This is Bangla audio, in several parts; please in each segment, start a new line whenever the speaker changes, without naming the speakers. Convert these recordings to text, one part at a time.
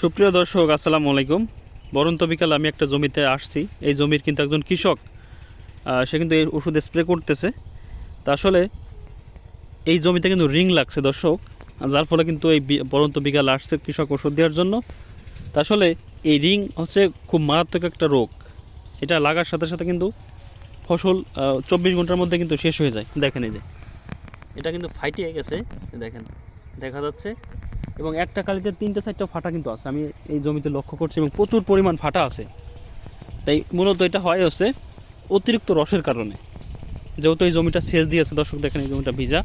সুপ্রিয় দর্শক, আসসালামু আলাইকুম। বরন্ত বিকাল আমি একটা জমিতে আসছি। এই জমির কিন্তু একজন কৃষক সে কিন্তু এই ওষুধ স্প্রে করতেছে। তা আসলে এই জমিতে কিন্তু রিং লাগছে দর্শক, যার ফলে কিন্তু এই বরন্ত বিকাল আসছে কৃষক ওষুধ দেওয়ার জন্য। তা আসলে এই রিং হচ্ছে খুব মারাত্মক একটা রোগ। এটা লাগার সাথে সাথে কিন্তু ফসল চব্বিশ ঘণ্টার মধ্যে কিন্তু শেষ হয়ে যায়। দেখেন এই যে, এটা কিন্তু ফাইটে গেছে দেখেন। দেখা যাচ্ছে এবং একটা কালিতে তিনটে, চারটা ফাটা কিন্তু আছে। আমি এই জমিতে লক্ষ্য করছি এবং প্রচুর পরিমাণ ফাটা আছে। তাই মূলত এটা হয় হচ্ছে অতিরিক্ত রসের কারণে। যেহেতু এই জমিটা সেচ দিয়েছে দর্শক দেখেন এই জমিটা ভিজা।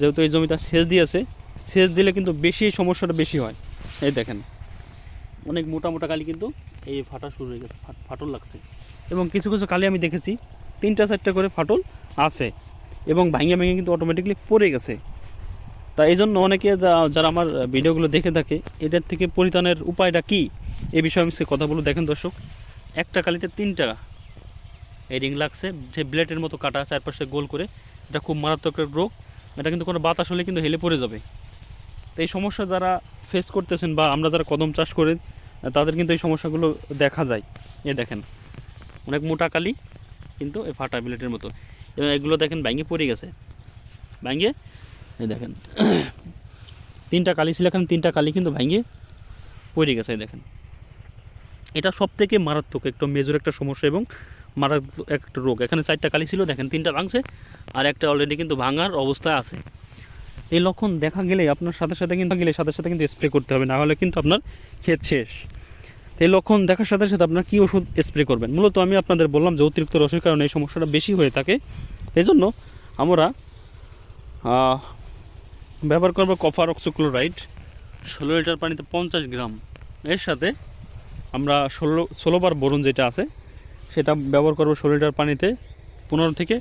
যেহেতু এই জমিটা সেচ দিয়েছে সেচ দিলে কিন্তু বেশি সমস্যাটা বেশি হয়। এই দেখেন, অনেক মোটা মোটা কালি কিন্তু এই ফাটা শুরু হয়ে গেছে ফাটল লাগছে। এবং কিছু কিছু কালি আমি দেখেছি, তিনটা, চারটা করে ফাটল আছে। এবং ভাঙে ভেঙে কিন্তু অটোমেটিকলি পড়ে গেছে। তা এই জন্য অনেকে যারা আমার ভিডিওগুলো দেখে থাকে এটার থেকে পরিত্রাণের উপায়টা কি? এ বিষয়ে আমি সে কথাগুলো দেখেন দর্শক, একটা কালিতে তিনটা এই রিং লাগছে। যে ব্লেডের মতো কাটা চারপাশে গোল করে। এটা খুব মারাত্মক রোগ। এটা কিন্তু কোনো বাতাস হলে কিন্তু হেলে পড়ে যাবে। তো এই সমস্যা যারা ফেস করতেছেন বা আমরা যারা কদম চাষ করে, তাদের কিন্তু এই সমস্যাগুলো দেখা যায়। এ দেখেন, অনেক মোটা কালি, কিন্তু এই ফাটা ব্লেডের মতো। এগুলো দেখেন ব্যাঙ্গে পড়ে গেছে। ব্যাঙ্গে এই দেখেন। তিনটা কালি ছিল এখানে, তিনটা কালি কিন্তু ভেঙে পড়ে গেছে দেখেন। এটা সব থেকে মারাত্মক একটা মেজর একটা সমস্যা এবং মারাত্মক একটা রোগ। এখানে চারটা কালি ছিল, দেখেন তিনটা ভাঙছে আর একটা অলরেডি কিন্তু ভাঙার অবস্থায় আছে। এই লক্ষণ দেখা গেলে আপনার সাথে সাথে কিন্তু, গেলে সাথে সাথে কিন্তু স্প্রে করতে হবে না হলে কিন্তু আপনার ক্ষেত শেষ। এই লক্ষণ দেখার সাথে সাথে আপনার কী ওষুধ স্প্রে করবেন? মূলত আমি আপনাদের বললাম যে অতিরিক্ত রসের কারণে এই সমস্যাটা বেশি হয়ে থাকে। এই জন্য আমরা ব্যবহার করব কপার অক্সোক্লোরাইড, ষোলো লিটার পানিতে পঞ্চাশ গ্রাম। এর সাথে আমরা ষোলো ষোলোবার বরুণ যেটা আছে, সেটা ব্যবহার করব ষোলো লিটার পানিতে পনেরো থেকে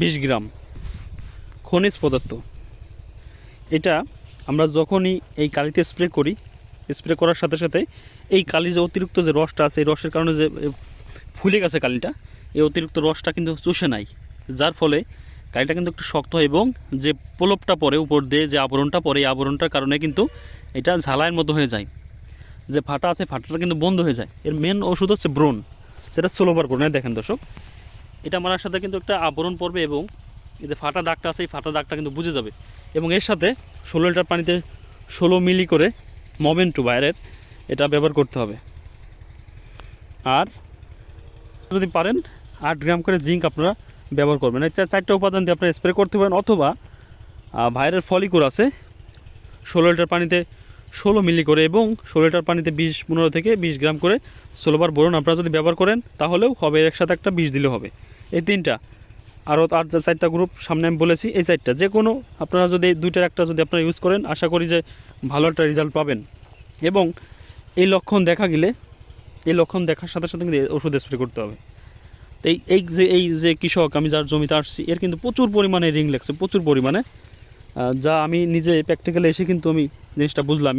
বিশ গ্রাম খনিজ পদার্থ। এটা আমরা যখনই এই কালিতে স্প্রে করি, স্প্রে করার সাথে সাথে এই কালি যে অতিরিক্ত যে রসটা আছে, এই রসের কারণে যে ফুলে গেছে কালিটা, এই অতিরিক্ত রসটা কিন্তু চুষে নাই। যার ফলে কালিটা কিন্তু একটু শক্ত হয় এবং যে প্রলোপটা পরে উপর দিয়ে যে আবরণটা পরে এই আবরণটার কারণে কিন্তু এটা ঝালাইয়ের মতো হয়ে যায়। যে ফাটা আছে, ফাটাটা কিন্তু বন্ধ হয়ে যায়। এর মেন ওষুধ হচ্ছে ব্রণ। সেটা সোলোবার ব্রণ এই দেখেন দর্শক। এটা মারার সাথে কিন্তু একটা আবরণ পড়বে এবং এই যে ফাটা দাগটা আছে, এই ফাটা দাগটা কিন্তু বুঝে যাবে। এবং এর সাথে ষোলো লিটার পানিতে ষোলো মিলি করে মোমেন্টু বাইরের এটা ব্যবহার করতে হবে। আর যদি পারেন, আট গ্রাম করে জিঙ্ক আপনারা ব্যবহার করবেন। এই চারটা উপাদান দিয়ে আপনারা স্প্রে করতে পারেন অথবা ভাইরের ফলিকুর আছে, ষোলো লিটার পানিতে ষোলো মিলি করে এবং ষোলো লিটার পানিতে বিশ, পনেরো থেকে বিশ গ্রাম করে ষোলোবার বোরন আপনারা যদি ব্যবহার করেন, তাহলেও হবে একসাথে একটা বিষ দিলে হবে। এই তিনটা, আরও আর যে চারটা গ্রুপ সামনে আমি বলেছি, এই চারটা যে কোনো আপনারা যদি দুইটার একটা যদি আপনারা ইউজ করেন, আশা করি যে ভালো একটা রেজাল্ট পাবেন। এবং এই লক্ষণ দেখা গেলে, এই লক্ষণ দেখার সাথে সাথে কিন্তু ওষুধ স্প্রে করতে হবে। এই এই যে এই যে কৃষক, আমি যার জমিতে আসছি, এর কিন্তু প্রচুর পরিমাণে রিং লাগছে, প্রচুর পরিমাণে। যা আমি নিজে প্র্যাকটিক্যালে এসে কিন্তু আমি জিনিসটা বুঝলাম।